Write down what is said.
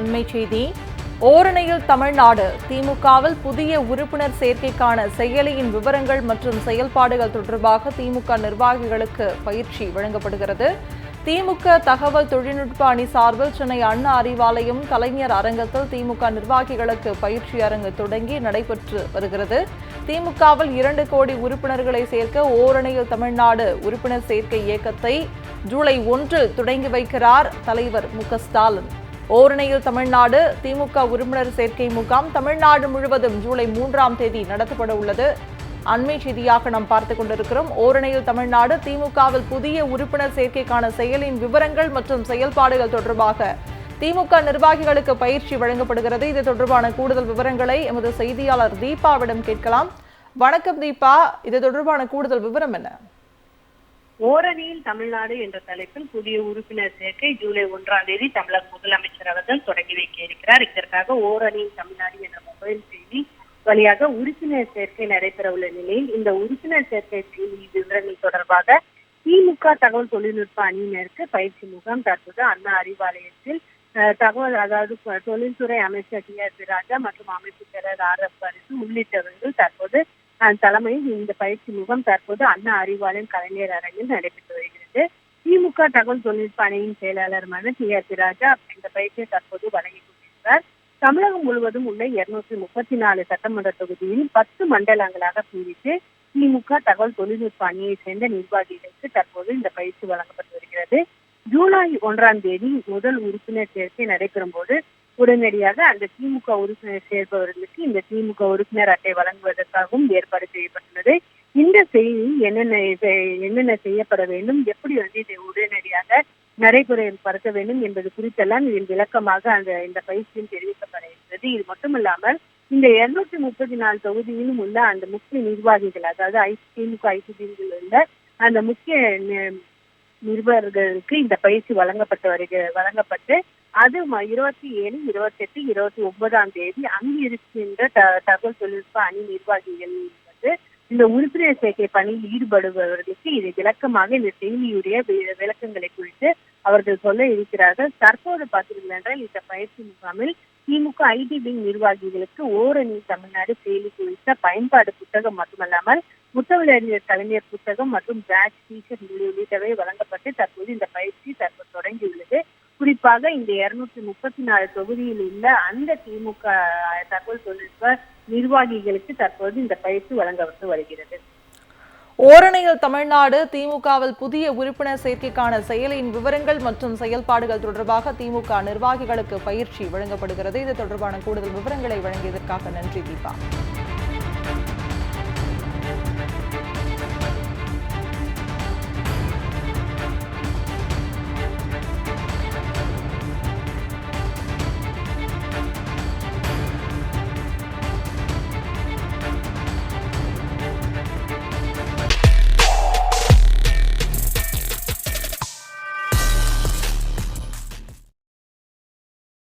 அண்மை செய்தி. ஓரணையில் தமிழ்நாடு. திமுகவில் புதிய உறுப்பினர் சேர்க்கைக்கான செயலியின் விவரங்கள் மற்றும் செயல்பாடுகள் தொடர்பாக திமுக நிர்வாகிகளுக்கு பயிற்சி வழங்கப்படுகிறது. திமுக தகவல் தொழில்நுட்ப அணி சார்பில் சென்னை அண்ணா அறிவாலயம் கலைஞர் அரங்கத்தில் திமுக நிர்வாகிகளுக்கு பயிற்சி அரங்கு தொடங்கி நடைபெற்று வருகிறது. திமுகவில் இரண்டு கோடி உறுப்பினர்களை சேர்க்க ஓரணையில் தமிழ்நாடு உறுப்பினர் சேர்க்கை இயக்கத்தை ஜூலை ஒன்றில் தொடங்கி வைக்கிறார் தலைவர் மு ஸ்டாலின். ஓரணையில் தமிழ்நாடு திமுக உறுப்பினர் சேர்க்கை முகாம் தமிழ்நாடு முழுவதும் ஜூலை மூன்றாம் தேதி நடத்தப்பட உள்ளது. அண்மை செய்தியாக நாம் பார்த்துக் கொண்டிருக்கிறோம். ஓரணையில் தமிழ்நாடு திமுகவில் புதிய உறுப்பினர் சேர்க்கைக்கான செயலின் விவரங்கள் மற்றும் செயல்பாடுகள் தொடர்பாக திமுக நிர்வாகிகளுக்கு பயிற்சி வழங்கப்படுகிறது. இது தொடர்பான கூடுதல் விவரங்களை எமது செய்தியாளர் தீபாவிடம் கேட்கலாம். வணக்கம் தீபா. இது தொடர்பான கூடுதல் விவரம் என்ன? ஓரணியில் தமிழ்நாடு என்ற தலைப்பில் புதிய உறுப்பினர் சேர்க்கை ஜூலை ஒன்றாம் தேதி தமிழக முதலமைச்சர் அவர்கள் தொடங்கி வைக்க இருக்கிறார். இதற்காக ஓரணியில் தமிழ்நாடு என்ற மொபைல் செய்தி வழியாக உறுப்பினர் சேர்க்கை நடைபெற உள்ள நிலையில் இந்த உறுப்பினர் சேர்க்கை செய்தி விவரங்கள் தொடர்பாக திமுக தகவல் தொழில்நுட்ப அணியினருக்கு பயிற்சி முகாம் தற்போது அண்ணா அறிவாலயத்தில் தகவல் அதாவது தொழில்துறை அமைச்சர் டி ஆர் ராஜா மற்றும் அமைப்பு செயலர் ஆர் எஃப் பரிசு உள்ளிட்டவர்கள் தற்போது தலைமையில் இந்த பயிற்சி முகாம் தற்போது அண்ணா அறிவாலயம் கலைஞர் அரங்கில் நடைபெற்று வருகிறது. திமுக தகவல் தொழில்நுட்ப அணியின் செயலாளருமான டி ஆர் ராஜா இந்த பயிற்சியை தற்போது வழங்கி கொண்டிருக்கிறார். தமிழகம் முழுவதும் உள்ள இருநூற்றி முப்பத்தி நாலு சட்டமன்ற தொகுதியில் பத்து மண்டலங்களாக பிரித்து திமுக தகவல் தொழில்நுட்ப அணியை சேர்ந்த நிர்வாகிகளுக்கு தற்போது இந்த பயிற்சி வழங்கப்பட்டு வருகிறது. ஜூலை ஒன்றாம் தேதி முதல் உறுப்பினர் சேர்க்கை நடைபெறும் போது உடனடியாக அந்த திமுக உறுப்பினர் சேர்பவர்களுக்கு இந்த திமுக உறுப்பினர் அட்டை வழங்குவதற்காகவும் ஏற்பாடு செய்யப்பட்டுள்ளது. இந்த செய்தி என்னென்ன என்னென்ன செய்யப்பட வேண்டும் எப்படி வந்து இதை உடனடியாக நடைமுறைப்படுத்த வேண்டும் என்பது குறித்தெல்லாம் இதில் விளக்கமாக அந்த இந்த பயிற்சியில் தெரிவிக்கப்பட இருக்கிறது இது மட்டுமல்லாமல் இந்த இருநூற்றி முப்பத்தி நாலு தொகுதியிலும் உள்ள அந்த முக்கிய நிர்வாகிகள் அதாவது ஐ திமுக ஐசிபியில் உள்ள அந்த முக்கிய நி- நிருபர்களுக்கு இந்த பயிற்சி வழங்கப்பட்டு வருகிற வழங்கப்பட்டு அது இருபத்தி ஏழு இருபத்தி எட்டு இருபத்தி ஒன்பதாம் தேதி அங்கு இருக்கின்ற த- தகவல் தொழில்நுட்ப அணி நிர்வாகிகள் வந்து இந்த உறுப்பினர் சேர்க்கை பணியில் ஈடுபடுபவர்களுக்கு இது விளக்கமாக இந்த செய்தியுடைய வி- விளக்கங்களை குறித்து அவர்கள் சொல்ல இருக்கிறார்கள். தற்போது பார்த்தீர்கள் என்றால் இந்த பயிற்சி முகாமில் திமுக ஐடி விங் நிர்வாகிகளுக்கு ஓரணி தமிழ்நாடு செயலி குறித்த பயன்பாடு புத்தகம் மட்டுமல்லாமல் முத்தமிழறிஞர் கலைஞர் புத்தகம் மற்றும் பேட்ச் டீஷர்ட் உள்ளிட்டவை வழங்கப்பட்டு தற்போது இந்த பயிற்சி தற்போது தொடங்கியுள்ளது. குறிப்பாக இந்த இருநூற்றி முப்பத்தி நாலு தொகுதியில் உள்ள அந்த திமுக தகவல் தொழில்நுட்ப நிர்வாகிகளுக்கு தற்போது இந்த பயிற்சி வழங்கப்பட்டு வருகிறது. ஓரணையில் தமிழ்நாடு திமுகவில் புதிய உறுப்பினர் சேர்க்கைக்கான செயலியின் விவரங்கள் மற்றும் செயல்பாடுகள் தொடர்பாக திமுக நிர்வாகிகளுக்கு பயிற்சி வழங்கப்படுகிறது. இது தொடர்பான கூடுதல் விவரங்களை வழங்கியதற்காக நன்றி தீபா.